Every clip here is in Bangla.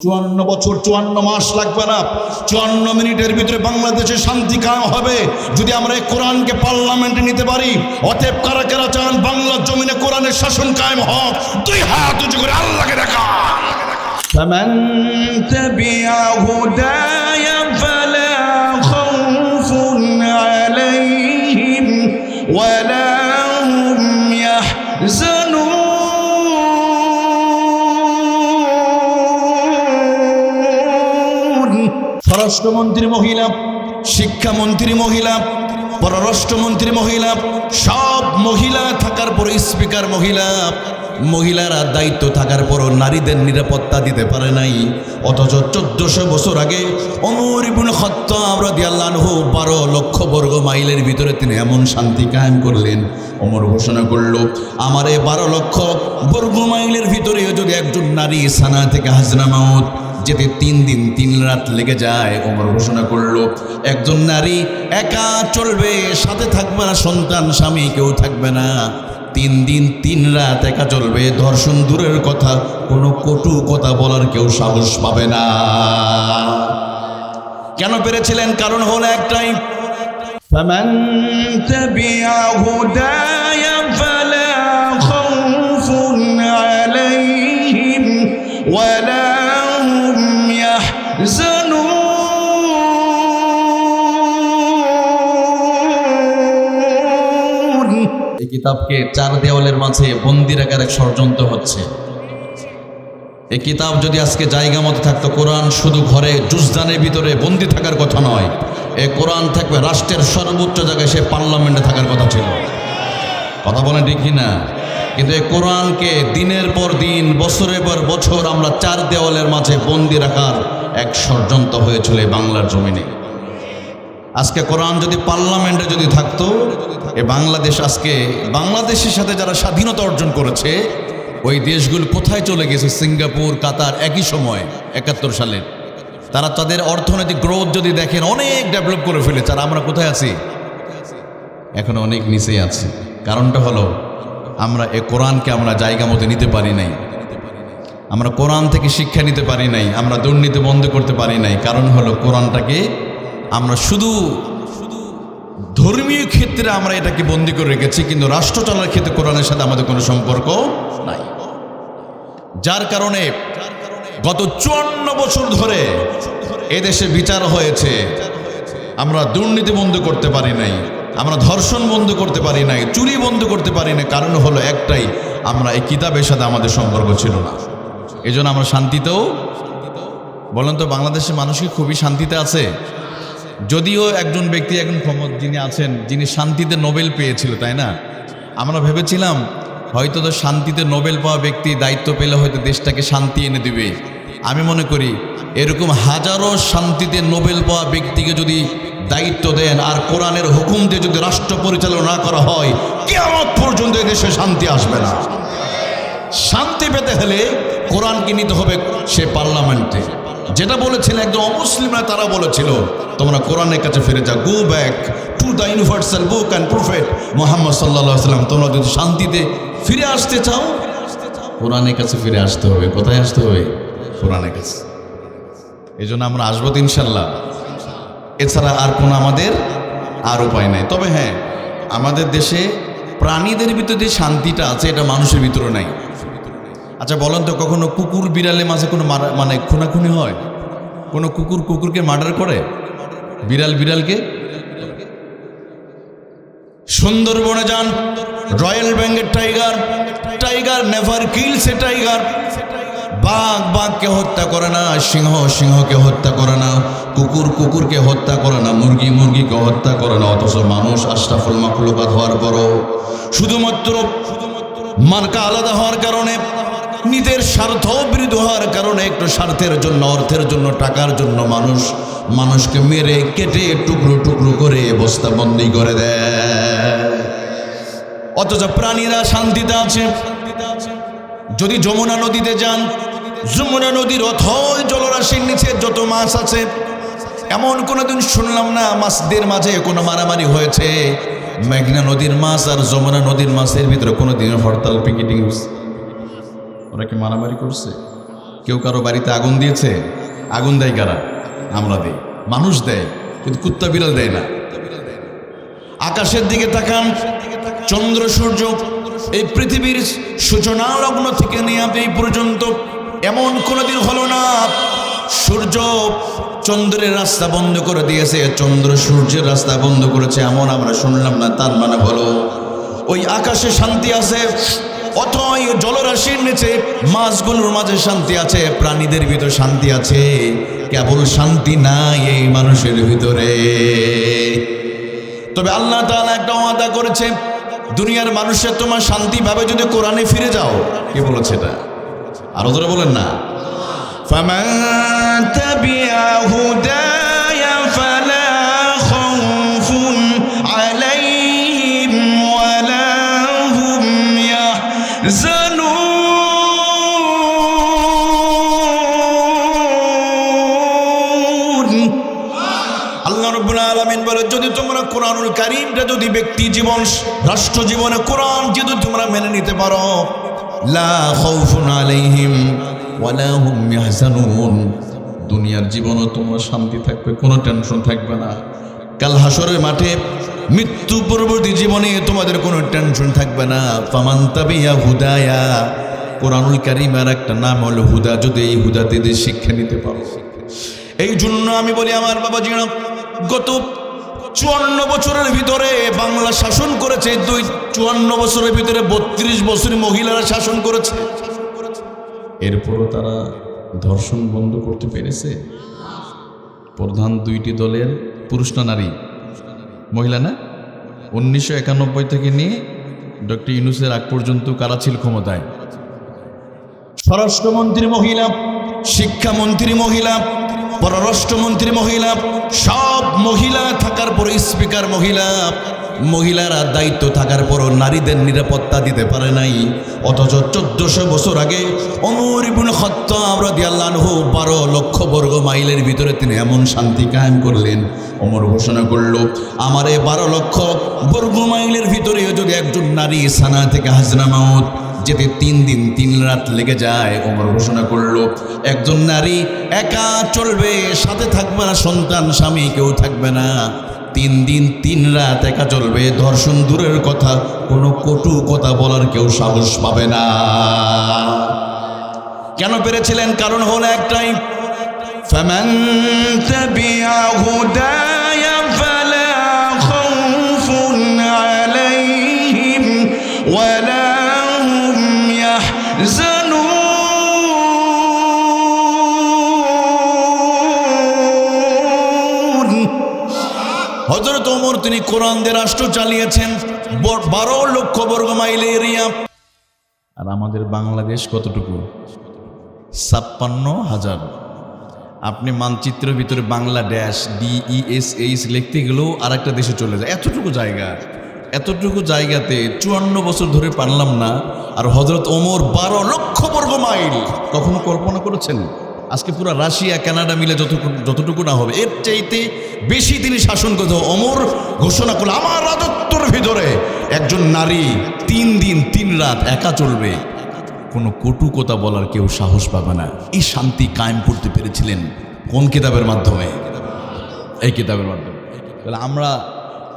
চুয়ান্ন বছর চুয়ান্ন মাস লাগবে না চুয়ান্ন মিনিটের ভিতরে বাংলাদেশে শান্তি কায়েম হবে যদি আমরা এই কোরআনকে পার্লামেন্টে নিতে পারি অতএব কারা কারা চান বাংলার জমিনে কোরআনের শাসন কায়েম হোক দুই হাত উঁচু করে আল্লাহকে দেখা فمن تبع هداي فلا خوف عليهم ولا স্বরাষ্ট্রমন্ত্রী মহিলা, শিক্ষামন্ত্রী মহিলা, পররাষ্ট্রমন্ত্রী মহিলা, সব মহিলা থাকার পর স্পিকার মহিলা, মহিলারা দায়িত্ব থাকার পরও নারীদের নিরাপত্তা দিতে পারে নাই। অথচ চোদ্দশো বছর আগে অমর ইবুল খত্তাব রাদিয়াল্লাহু বারো লক্ষ বর্গ মাইলের ভিতরে তিনি এমন শান্তি কায়েম করলেন। অমর ঘোষণা করল, আমার এই বারো লক্ষ বর্গ মাইলের ভিতরে যদি একজন নারী সানা থেকে হাজরা মাউত যেতে তিন দিন তিন রাত লেগে যায় ওমর ঘোষণা করলো একজন নারী একা চলবে সাথে থাকবে না সন্তান স্বামী কেউ থাকবে না তিন দিন তিন রাত একা চলবে ধর্ষণ দূরের কথা কোনো কটু কথা বলার কেউ সাহস পাবে না কেন পেরেছিলেন কারণ হলো একটাই فمن تبع هداي এই কিতাবকে চার দেওয়ালের মাঝে বন্দি রাখার এক ষড়যন্ত্র হচ্ছে। এই কিতাব যদি আজকে জায়গা মতো থাকতো, কোরআন শুধু ঘরে জুজদানের ভিতরে বন্দি থাকার কথা নয় এই কোরআন থাকবে রাষ্ট্রের সর্বোচ্চ জায়গায় সে পার্লামেন্টে থাকার কথা ছিল। কথা বলেন ঠিক না কিন্তু এই কোরআনকে দিনের পর দিন, বছরের পর বছর আমরা চার দেওয়ালের মাঝে বন্দি রাখার এক ষড়যন্ত্র হয়েছিল এই বাংলার জমিনে। আজকে কোরআন যদি পার্লামেন্টে যদি থাকতো, এ বাংলাদেশ আজকে বাংলাদেশের সাথে যারা স্বাধীনতা অর্জন করেছে, ওই দেশগুলো কোথায় চলে গেছে? সিঙ্গাপুর, কাতার একই সময়, একাত্তর সালের তারা তাদের অর্থনৈতিক গ্রোথ যদি দেখেন, অনেক ডেভেলপ করে ফেলেছে। আর আমরা কোথায় আছি? এখন অনেক নিচেই আছি। কারণটা হলো, আমরা এ কোরআনকে আমরা জায়গা মতো নিতে পারি নাই। আমরা কোরআন থেকে শিক্ষা নিতে পারি নাই, আমরা দুর্নীতি বন্ধ করতে পারি নাই। কারণ হলো কোরআনটাকে আমরা শুধু ধর্মীয় ক্ষেত্রে আমরা এটাকে বন্দি করে রেখেছি, কিন্তু রাষ্ট্র চলার ক্ষেত্রে কোরআনের সাথে আমাদের কোনো সম্পর্ক নাই। যার কারণে গত চুয়ান্ন বছর ধরে এদেশে বিচার হয়েছে, আমরা দুর্নীতি বন্ধ করতে পারি নাই, আমরা ধর্ষণ বন্ধ করতে পারি নাই, চুরি বন্ধ করতে পারি না কারণ হলো একটাই, আমরা এই কিতাবের সাথে আমাদের সম্পর্ক ছিল না। এই জন্য আমরা শান্তিতেও বলেন তো, বাংলাদেশের মানুষ কি খুবই শান্তিতে আছে। যদিও একজন ব্যক্তি এখন ক্ষমত যিনি আছেন, যিনি শান্তিতে নোবেল পেয়েছিল, তাই না? আমরা ভেবেছিলাম, হয়তো তো শান্তিতে নোবেল পাওয়া ব্যক্তি দায়িত্ব পেলে হয়তো দেশটাকে শান্তি এনে দিবে। আমি মনে করি, এরকম হাজারো শান্তিতে নোবেল পাওয়া ব্যক্তিকে যদি দায়িত্ব দেন, আর কোরআনের হুকুম দিয়ে যদি রাষ্ট্র পরিচালনা করা হয় কেমন পর্যন্ত দেশে শান্তি আসবে না। শান্তি পেতে হলে কোরআনকে নিতে হবে? সে পার্লামেন্টে যেটা বলেছিল একদম অমুসলিমরা তারা বলেছিল, তোমরা কোরআনের কাছে ফিরে যাও। Go back to the universal book and prophet Mohammad সাল্লাহ সাল্লাম তোমরা যদি শান্তিতে ফিরে আসতে চাও, কোরআনের কাছে ফিরে আসতে হবে। কোথায় আসতে হবে? কোরআনের কাছে। এই জন্য আমরা আসব তো ইনশাল্লাহ এছাড়া আর কোনো আমাদের আর উপায় নাই। তবে হ্যাঁ আমাদের দেশে প্রাণীদের ভিতরে যে শান্তিটা আছে, এটা মানুষের ভিতরে নাই। আচ্ছা বলেন তো, কখনো কুকুর বিড়ালের মাঝে কোনো মানে খুনাখুনি হয়? কোনো কুকুর কুকুরকে মার্ডার করে? বিড়াল বিড়ালকে? সুন্দরবনে যান, royal Bengal tiger tiger never kills a tiger. বাঘ, বাঘকে হত্যা করে না, সিংহ, সিংহকে হত্যা করে না, কুকুর কুকুরকে হত্যা করে না, মুরগি মুরগিকে হত্যা করে না, অথচ মানুষ আশরাফুল মাকলুকাত হওয়ার পরও শুধুমাত্র মার্কা আলাদা হওয়ার কারণে নিজের স্বার্থ বিরুদ্ধ হওয়ার কারণে একটু স্বার্থের জন্য, অর্থের জন্য, টাকার জন্য মানুষ, মানুষকে মেরে কেটে টুকরো টুকরো করে বস্তাবন্দি করে দেয়। অথচ প্রাণীরা শান্তিতে আছে। যদি যমুনা নদীতে যান, যমুনা নদীর অথই জলরাশির নিচে যত মাছ আছে, এমন কোনোদিন শুনলাম না মাছদের মাঝে কোনো মারামারি হয়েছে। মেঘনা নদীর মাছ আর যমুনা নদীর মাছের ভিতরে কোনোদিন হরতাল, পিকেটিং ওরা কি মারামারি করছে? কেউ কারও বাড়িতে আগুন দিয়েছে? আগুন দেয় কারা? আমরা দিই। মানুষ দেয়, কিন্তু কুত্তা বিড়াল দেয় না। আকাশের দিকে তাকান, চন্দ্র, সূর্য, এই পৃথিবীর সূচনা লগ্ন থেকে নিয়ে এই পর্যন্ত এমন কোনোদিন হলো না। সূর্য চন্দ্রের রাস্তা বন্ধ করে দিয়েছে, চন্দ্র সূর্যের রাস্তা বন্ধ করেছে, এমন আমরা শুনলাম না, তার মানে হলো ওই আকাশে শান্তি আছে অথই জলরাশির নিচে, মাছগুলোর মাঝে শান্তি আছে, প্রাণীদের ভিতরে শান্তি আছে। কেবল শান্তি নাই এই মানুষের ভিতরে। তবে আল্লাহ তাআলা একটা ওয়াদা করেছে, দুনিয়ার মানুষের তোমার শান্তি ভাবে যদি কোরআনে ফিরে যাও, কে বলেছে এটা? আরও ধরে বলেন না। ফামান তাবিয়া হুদা আলামিন বলে, যদি তোমরা কোরআনুল কারীমটা যদি ব্যক্তি জীবন, রাষ্ট্র জীবনে কোরআন যদি তোমরা মেনে নিতে পারো দুনিয়ার জীবনও তোমার শান্তি থাকবে, কোনো টেনশন থাকবে না। কাল হাসরের মাঠে মৃত্যু পরবর্তী জীবনে তোমাদের কোনো টেনশন থাকবে না। ফামান তাবিয়া হুদায়া, কোরআনুল কারীমের একটা নাম হলো হুদা। যদি এই হুদাতে শিক্ষা নিতে পারো। এই জন্য আমি বলি, আমার বাবা জিনা গত চুয়ান্ন বছরের ভিতরে বাংলা শাসন করেছে, দুই চুয়ান্ন বছরের ভিতরে বত্রিশ বছর মহিলারা শাসন করেছে। এরপরও তারা ধর্ষণ বন্ধ করতে পেরেছে? প্রধান দুইটি দলের পুরুষ না নারী? মহিলা না? উনিশশো একানব্বই থেকে নিয়ে ডক্টর ইউনুসের আগ পর্যন্ত কারা ছিল ক্ষমতায়? স্বরাষ্ট্রমন্ত্রী মহিলা, শিক্ষামন্ত্রী মহিলা পররাষ্ট্রমন্ত্রী মহিলা, সব মহিলা থাকার পর স্পিকার মহিলা, মহিলারা দায়িত্ব থাকার পরও নারীদের নিরাপত্তা দিতে পারে নাই। অথচ চোদ্দশো বছর আগে অমর ইবুল খত্তাব রাদিয়াল্লাহু বারো লক্ষ বর্গ মাইলের ভিতরে তিনি এমন শান্তি কায়েম করলেন। অমর ঘোষণা করল, আমার এই বারো লক্ষ বর্গ মাইলের ভিতরে যদি একজন নারী সানা থেকে হাজরা মাউত যেতে তিন দিন তিন রাত লেগে যায় ওমর ঘোষণা করলো একজন নারী একা চলবে সাথে থাকবে না সন্তান স্বামী কেউ থাকবে না তিন দিন তিন রাত একা চলবে ধর্ষণ দূরের কথা কোনো কটু কথা বলার কেউ সাহস পাবে না কেন পেরেছিলেন কারণ হলো একটাই فمن تبع هداي হজরত ওমর তিনি কোরআন দিয়ে রাষ্ট্র চালিয়েছেন বারো লক্ষ বর্গ মাইল এরিয়া। আর আমাদের বাংলাদেশ কতটুকু? ছাপ্পান্ন হাজার। আপনি মানচিত্রের ভিতরে বাংলাদেশ ডিইএস এইচ লিখতে গেলেও আর একটা দেশে চলে যায়। এতটুকু জায়গা, এতটুকু জায়গাতে চুয়ান্ন বছর ধরে পারলাম না। আর হজরত ওমর বারো লক্ষ বর্গ মাইল। কখনো কল্পনা করেছেন? আজকে পুরো রাশিয়া, কানাডা মিলে যতটুকু যতটুকু না হবে, এর চাইতে বেশি তিনি শাসন করতে অমর ঘোষণা করল, আমার রাজত্বর ভিতরে একজন নারী তিন দিন, তিন রাত একা চলবে। কোনো কটু কথা বলার কেউ সাহস পাবে না। এই শান্তি কায়েম করতে পেরেছিলেন কোন কিতাবের মাধ্যমে? এই কিতাবের মাধ্যমে। তাহলে আমরা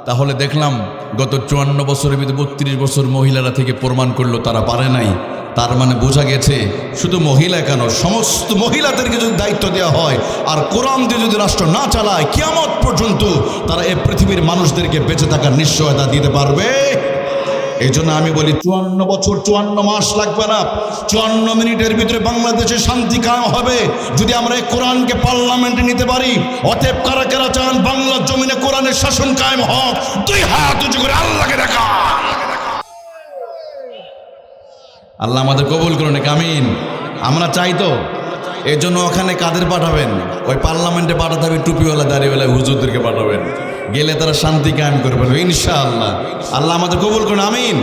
তাহলে দেখলাম, গত চুয়ান্ন বছরের ভিতরে বত্রিশ বছর মহিলারা থেকে প্রমাণ করল, তারা পারে নাই। তার মানে বোঝা গেছে শুধু মহিলা কেন? সমস্ত মহিলাদেরকে যদি দায়িত্ব দেওয়া হয়, আর কোরআন দিয়ে যদি রাষ্ট্র না চালায়, কিয়ামত পর্যন্ত তারা এই পৃথিবীর মানুষদেরকে বেঁচে থাকার নিশ্চয়তা দিতে পারবে। এই জন্য আমি বলি, চুয়ান্ন বছর, চুয়ান্ন মাস লাগবে না। চুয়ান্ন মিনিটের ভিতরে বাংলাদেশে শান্তি কায়েম হবে। যদি আমরা এই কোরআনকে পার্লামেন্টে নিতে পারি, অতএব কারা কারা চান বাংলার জমিনে কোরআনের শাসন কায়েম হোক, দুই হাত উঁচু করে আল্লাহকে দেখা আল্লাহ আমাদের কবুল করুন কামিন আমরা চাই তো, এর জন্য ওখানে কাদের পাঠাবেন? ওই পার্লামেন্টে পাঠাতে হবে, টুপিওয়ালা, দাড়িওয়ালা, হুজুরদেরকে পাঠাবেন। গেলে তারা শান্তি কায়েম করে ফেলবে ইনশাআল্লাহ। আল্লাহ আমাদের কবুল করুন, আমিন।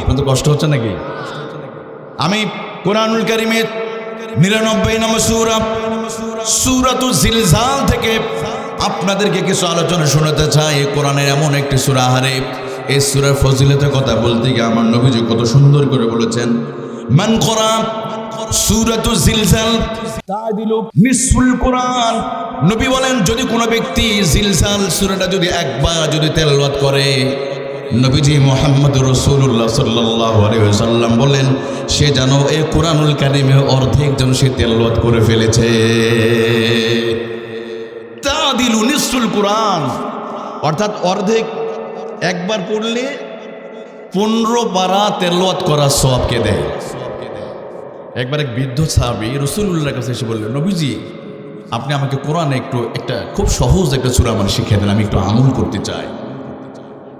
আপনাদের কষ্ট হচ্ছে নাকি? আমি কোরআনুল কারিমের নিরানব্বই নম্বর সুরা, সুরাতু জিলজাল থেকে আপনাদেরকে কিছু আলোচনা শোনাতে চাই। কোরআনের এমন একটি সুরা হারে এই সুরার ফজিলতের কথা বলতে গিয়ে আমার নবীজি কত সুন্দর করে বলেছেন, মান করা সূরাতু জিলজাল তাদিলু নিসফুল কোরআন। নবী বলেন, যদি কোনো ব্যক্তি জিলজাল সূরাটা যদি একবার যদি তেলাওয়াত করে, নবীজি মোহাম্মদ রসুল্লাহ সাল্লাহ সাল্লাম বলেন, সে যেন এ কোরআনুল কারিমে অর্ধেক যেন সে তেলাওয়াত করে ফেলেছে। তাদিলু নিসফুল কোরআন, অর্থাৎ অর্ধেক একবার পড়লে পনেরো বারা তেলাওয়াত করা সবকে দেয়? একবার এক বৃদ্ধ সাহাবি রসুল্লাহর কাছে এসে বললেন, নবীজি, আপনি আমাকে কোরআনে একটু একটা খুব সহজ একটা সুরা আমার শিখিয়ে দেন, আমি একটু আমল করতে চাই।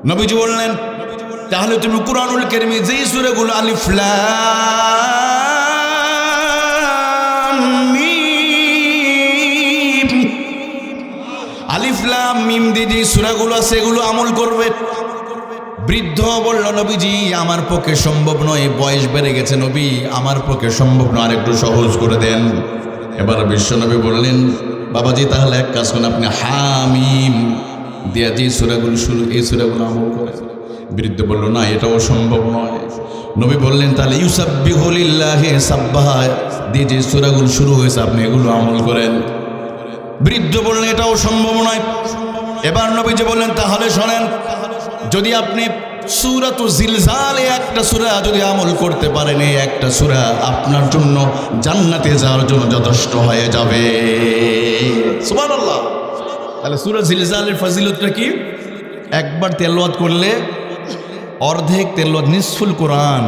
নবীজি বললেন, তাহলে তুমি কোরআনুল কেরমি যেই সুরাগুলো আলিফ লাম মিম যে সুরাগুলো এগুলো আমল করবে। বৃদ্ধ বলল, নবীজি, আমার পক্ষে সম্ভব নয়, বয়স বেড়ে গেছে নবী, আমার পক্ষে সম্ভব নয় আর একটু সহজ করে দেন। এবার বিশ্বনবী বললেন, বাবাজি, তাহলে এক কাজ করেন, আপনি হামিম দিয়া যে সুরাগুলো শুরু এই সুরাগুলো আমল করে বৃদ্ধ বলল, না, এটাও সম্ভব নয়। নবী বললেন, তাহলে ইউসাব্বিহুলিল্লাহি সাব্বাহা, দিয়ে যে সুরাগুলো শুরু হয়েছে, আপনি এগুলো আমল করেন। বৃদ্ধ বললেন, এটাও সম্ভব নয়। এবার নবীজি বললেন, তাহলে শোনেন, যদি আপনি সুরাত জিলজালে একটা সুরা যদি আমল করতে পারেন, এই একটা সুরা আপনার জন্য জান্নাতে যাওয়ার জন্য যথেষ্ট হয়ে যাবে। সুবহানাল্লাহ। তাহলে সুরা জিলজালের ফজিলতটা কি? একবার তেলাওয়াত করলে অর্ধেক তেলাওয়াত নিসফুল কোরআন।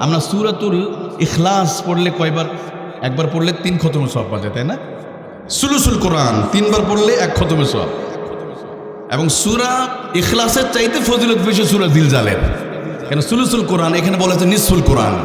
আমরা সুরাতুল ইখলাস পড়লে কয়বার? একবার পড়লে তিন খতম সব পাওয়া যায়, তাই না? সুলুসুল কোরআন, তিনবার পড়লে এক খতমে সব এবং সুরা ইখলাসের চাইতে ফজিলত বেশি সুরা দিল জালের কেন সুলুসুল কোরআন? এখানে বলা হচ্ছে নিসফুল কোরআন।